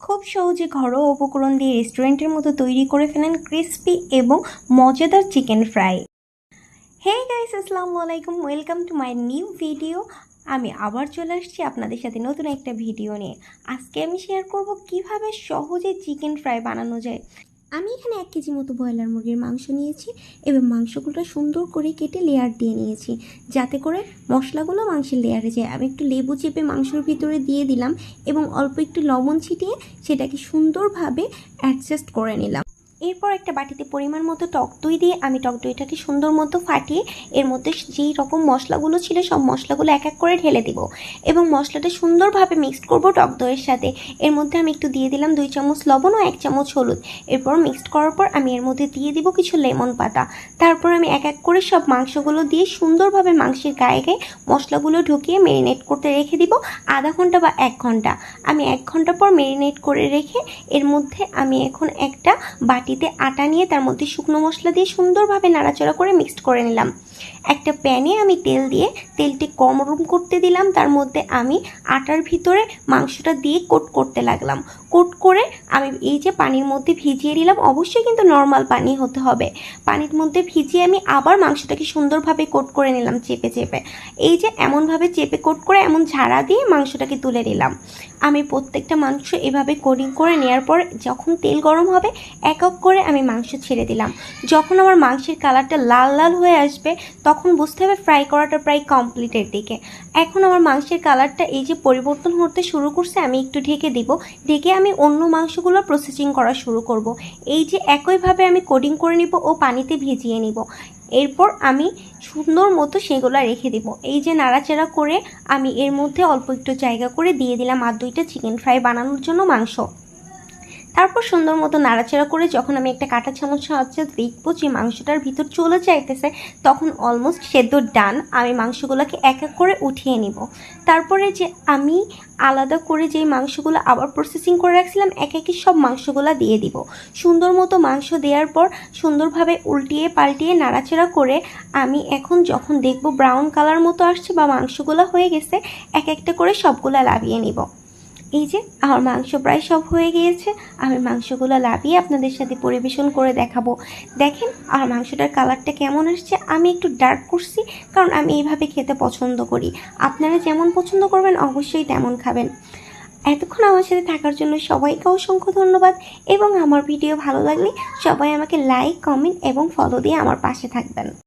খুব সহজে ঘরোয়া উপকরণ দিয়ে রেস্টুরেন্টের মতো তৈরি করে ফেলেন ক্রিস্পি এবং মজাদার চিকেন ফ্রাই। হে গাইস, আসসালামু আলাইকুম। Welcome to my new video. আমি আবার চলে আসছি আপনাদের সাথে নতুন একটা ভিডিও নিয়ে। আজকে আমি শেয়ার করব কীভাবে সহজে চিকেন ফ্রাই বানানো যায়। আমি এখানে এক কেজি মতো ব্রয়লার মুরগির মাংস নিয়েছি এবং মাংসগুলো সুন্দর করে কেটে লেয়ার দিয়ে নিয়েছি। যাতে করে মশলাগুলো মাংসের লেয়ারে যায়। আমি একটু লেবু চেপে মাংসের ভিতরে দিয়ে দিলাম এবং অল্প একটু লবণ ছিটিয়ে সেটাকে সুন্দরভাবে অ্যাডজাস্ট করে নিলাম। এরপর একটা বাটিতে পরিমাণ মতো টক দই দিয়ে আমি টক দইটাকে সুন্দর মতো ফাটিয়ে এর মধ্যে যেই রকম মশলাগুলো ছিল সব মশলাগুলো এক এক করে ঢেলে দিব। এবং মশলাটা সুন্দরভাবে মিক্সড করব টক দইয়ের সাথে। এর মধ্যে আমি একটু দিয়ে দিলাম দুই চামচ লবণ ও এক চামচ হলুদ। এরপর মিক্সড করার পর আমি এর মধ্যে দিয়ে দিব কিছু লেমন পাতা। তারপর আমি এক এক করে সব মাংসগুলো দিয়ে সুন্দরভাবে মাংসের গায়ে গায়ে মশলাগুলো ঢুকিয়ে মেরিনেট করতে রেখে দিব আধা ঘণ্টা বা এক ঘণ্টা। আমি এক ঘণ্টা পর মেরিনেট করে রেখে এর মধ্যে আমি এখন একটা বাটিতে আটা নিয়ে তার মধ্যে শুকনো মশলা দিয়ে সুন্দরভাবে নাড়াচাড়া করে মিক্সড করে নিলাম। একটা প্যানে আমি তেল দিয়ে তেলটি কম রুম করতে দিলাম, তার মধ্যে আমি আটার ভিতরে মাংসটা দিয়ে কোট করতে লাগলাম। কোট করে আমি এই যে পানির মধ্যে ভিজিয়ে নিলাম, অবশ্যই কিন্তু নর্মাল পানি হতে হবে। পানির মধ্যে ভিজিয়ে আমি আবার মাংসটাকে সুন্দরভাবে কোট করে নিলাম চেপে চেপে। এই যে এমনভাবে চেপে কোট করে এমন ঝাড়া দিয়ে মাংসটাকে তুলে নিলাম। আমি প্রত্যেকটা মাংস এভাবে কোডিং করে নেওয়ার পর যখন তেল গরম হবে, এক এক করে আমি মাংস ছেড়ে দিলাম। যখন আমার মাংসের কালারটা লাল লাল হয়ে আসবে, তখন বুঝতে হবে ফ্রাই করাটা প্রায় কমপ্লিটের দিকে। এখন আমার মাংসের কালারটা এই যে পরিবর্তন হতে শুরু করছে, আমি একটু ঢেকে দিব। ঢেকে আমি অন্য মাংসগুলো প্রসেসিং করা শুরু করব। এই যে একইভাবে আমি কোডিং করে নিব ও পানিতে ভিজিয়ে নিব। এরপর আমি সুন্দর মতো সেগুলো রেখে দেব। এই যে নাড়াচাড়া করে আমি এর মধ্যে অল্প একটু জায়গা করে দিয়ে দিলাম আর দুইটা চিকেন ফ্রাই বানানোর জন্য মাংস। তারপর সুন্দর মতো নাড়াচাড়া করে যখন আমি একটা কাঁটা চামচ সাহায্যে দেখব যে মাংসটার ভিতর চলে যাইতেছে, তখন অলমোস্ট সেদ্ধ ডান আমি মাংসগুলোকে এক এক করে উঠিয়ে নিব। তারপরে যে আমি আলাদা করে যেই মাংসগুলো আবার প্রসেসিং করে রাখছিলাম, এক একই সব মাংসগুলো দিয়ে দিব। সুন্দর মতো মাংস দেওয়ার পর সুন্দরভাবে উল্টিয়ে পাল্টিয়ে নাড়াচাড়া করে আমি এখন যখন দেখব ব্রাউন কালার মতো আসছে বা মাংসগুলো হয়ে গেছে, এক একটা করে সবগুলো লাভিয়ে নিব। এই যে, আমার মাংস প্রায় সব হয়ে গিয়েছে, আমি মাংসগুলো লাভিয়ে আপনাদের সাথে পরিবেশন করে দেখাবো। দেখেন, আর মাংসটার কালারটা কেমন আসছে, আমি একটু ডার্ক করছি, কারণ আমি এইভাবে খেতে পছন্দ করি। আপনারা যেমন পছন্দ করবেন, অবশ্যই তেমন খাবেন। এতক্ষণ আমার সাথে থাকার জন্য সবাইকে অসংখ্য ধন্যবাদ, এবং আমার ভিডিও ভালো লাগলে সবাই আমাকে লাইক কমেন্ট এবং ফলো দিয়ে আমার পাশে থাকবেন।